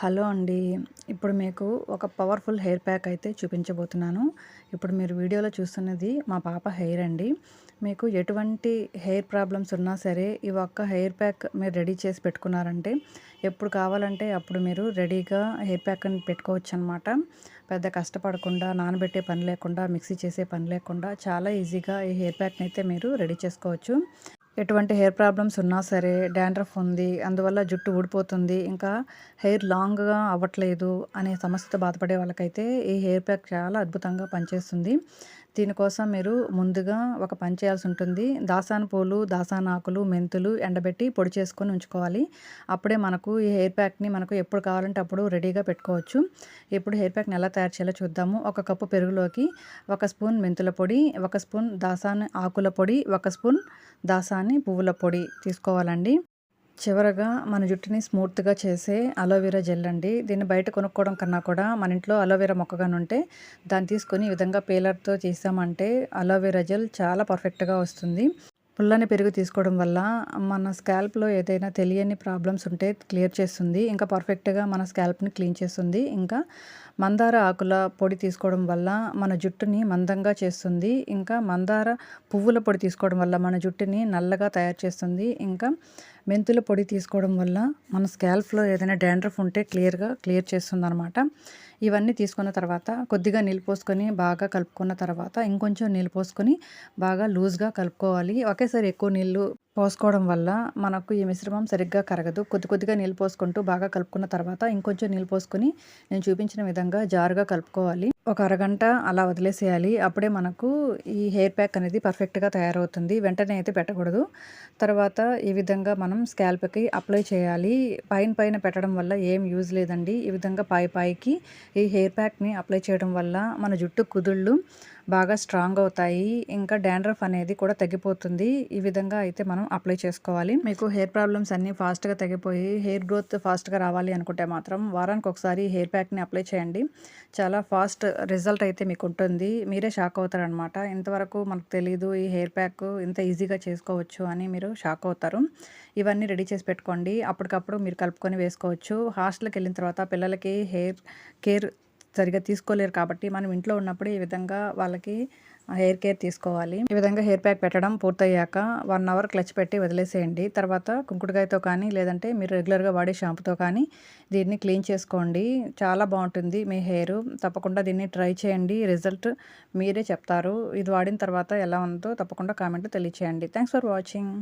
Hello అండి. ఇప్పుడు మీకు ఒక పవర్ఫుల్ హెయిర్ ప్యాక్ అయితే చూపించబోతున్నాను. ఇప్పుడు మీరు వీడియోలో చూస్తున్నది మా పాప హెయిర్ అండి. మీకు ఎటువంటి హెయిర్ ప్రాబ్లమ్స్ ఉన్నా సరే ఈ ఒక్క హెయిర్ ప్యాక్ మీరు రెడీ చేసి పెట్టుకున్నారంటే ఎప్పుడు కావాలంటే అప్పుడు మీరు రెడీగా హెయిర్ ప్యాక్ అని పెట్టుకోవచ్చు అనమాట పెద్ద కష్టపడకుండా నానబెట్టే పని లేకుండా మిక్సీ చేసే పని లేకుండా చాలా ఈజీగా ఈ హెయిర్ ప్యాక్ని అయితే మీరు రెడీ చేసుకోవచ్చు. ఎటువంటి హెయిర్ ప్రాబ్లమ్స్ ఉన్నా సరే డాండ్రఫ్ ఉంది అందువల్ల జుట్టు ఊడిపోతుంది ఇంకా హెయిర్ లాంగ్గా అవ్వట్లేదు అనే సమస్యతో బాధపడే వాళ్ళకైతే ఈ హెయిర్ ప్యాక్ చాలా అద్భుతంగా పనిచేస్తుంది. దీనికోసం మీరు ముందుగా ఒక పని చేయాల్సి ఉంటుంది. దాసాన పూలు దాసాన ఆకులు మెంతులు ఎండబెట్టి పొడి చేసుకొని ఉంచుకోవాలి. అప్పుడే మనకు ఈ హెయిర్ ప్యాక్ని మనకు ఎప్పుడు కావాలంటే అప్పుడు రెడీగా పెట్టుకోవచ్చు. ఇప్పుడు హెయిర్ ప్యాక్ని ఎలా తయారు చేయాలో చూద్దాము. ఒక కప్పు పెరుగులోకి ఒక స్పూన్ మెంతుల పొడి ఒక స్పూన్ దాసాన ఆకుల పొడి ఒక స్పూన్ దాసాన పువ్వుల పొడి తీసుకోవాలండి. చివరగా మన జుట్టుని స్మూత్గా చేసే అలోవెరా జెల్ అండి. దీన్ని బయట కొనుక్కోవడం కన్నా కూడా మన ఇంట్లో అలోవెరా మొక్కగానే ఉంటే దాన్ని తీసుకొని ఈ విధంగా పేలర్తో చేసామంటే అలోవెరా జెల్ చాలా పర్ఫెక్ట్గా వస్తుంది. పుల్లని పెరుగు తీసుకోవడం వల్ల మన స్కాల్ప్లో ఏదైనా తెలియని ప్రాబ్లమ్స్ ఉంటే క్లియర్ చేస్తుంది. ఇంకా పర్ఫెక్ట్గా మన స్కాల్ప్ని క్లీన్ చేస్తుంది. ఇంకా మందార ఆకుల పొడి తీసుకోవడం వల్ల మన జుట్టుని మందంగా చేస్తుంది. ఇంకా మందార పువ్వుల పొడి తీసుకోవడం వల్ల మన జుట్టుని నల్లగా తయారు చేస్తుంది. ఇంకా మెంతుల పొడి తీసుకోవడం వల్ల మన స్కాల్ఫ్లో ఏదైనా డాండ్రఫ్ ఉంటే క్లియర్గా క్లియర్ చేస్తుంది అనమాట ఇవన్నీ తీసుకున్న తర్వాత కొద్దిగా నీళ్ళు పోసుకొని బాగా కలుపుకున్న తర్వాత ఇంకొంచెం నీళ్ళు పోసుకొని బాగా లూజ్గా కలుపుకోవాలి. ఒకేసారి ఎక్కువ నీళ్ళు పోసుకోవడం వల్ల మనకు ఈ మిశ్రమం సరిగ్గా కరగదు. కొద్ది కొద్దిగా నీళ్ళు పోసుకుంటూ బాగా కలుపుకున్న తర్వాత ఇంకొంచెం నీళ్ళు పోసుకొని నేను చూపించిన విధంగా జారుగా కలుపుకోవాలి. ఒక అరగంట అలా వదిలేసేయాలి. అప్పుడే మనకు ఈ హెయిర్ ప్యాక్ అనేది పర్ఫెక్ట్గా తయారవుతుంది. వెంటనే అయితే పెట్టకూడదు. తర్వాత ఈ విధంగా మనం స్కాల్ప్కి అప్లై చేయాలి. పైన పైన పెట్టడం వల్ల ఏం యూజ్ లేదండి. ఈ విధంగా పై పైకి ఈ హెయిర్ ప్యాక్ని అప్లై చేయడం వల్ల మన జుట్టు కుదుళ్ళు బాగా స్ట్రాంగ్ అవుతాయి. ఇంకా డాండ్రఫ్ అనేది కూడా తగ్గిపోతుంది. ఈ విధంగా అయితే మనం అప్లై చేసుకోవాలి. మీకు హెయిర్ ప్రాబ్లమ్స్ అన్నీ ఫాస్ట్గా తగ్గిపోయి హెయిర్ గ్రోత్ ఫాస్ట్గా రావాలి అనుకుంటే మాత్రం వారానికి ఒకసారి హెయిర్ ప్యాక్ని అప్లై చేయండి. చాలా ఫాస్ట్ రిజల్ట్ అయితే మీకు ఉంటుంది. మీరే షాక్ అవుతారనమాట. ఇంతవరకు మనకు తెలియదు ఈ హెయిర్ ప్యాక్ ఇంత ఈజీగా చేసుకోవచ్చు అని మీరు షాక్ అవుతారు. ఇవన్నీ రెడీ చేసి పెట్టుకోండి. అప్పటికప్పుడు మీరు కలుపుకొని వేసుకోవచ్చు. హాస్టల్కి వెళ్ళిన తర్వాత పిల్లలకి హెయిర్ కేర్ సరిగా తీసుకోలేరు కాబట్టి మనం ఇంట్లో ఉన్నప్పుడు ఈ విధంగా వాళ్ళకి హెయిర్ కేర్ తీసుకోవాలి. ఈ విధంగా హెయిర్ ప్యాక్ పెట్టడం పూర్తయ్యాక వన్ అవర్ క్లచ్ పెట్టి వదిలేసేయండి. తర్వాత కుంకుడుకాయతో కానీ లేదంటే మీరు రెగ్యులర్గా వాడే షాంపుతో కానీ దీన్ని క్లీన్ చేసుకోండి. చాలా బాగుంటుంది మీ హెయిర్. తప్పకుండా దీన్ని ట్రై చేయండి. రిజల్ట్ మీరే చెప్తారు. ఇది వాడిన తర్వాత ఎలా ఉందో తప్పకుండా కామెంట్ తెలియచేయండి. Thanks for watching.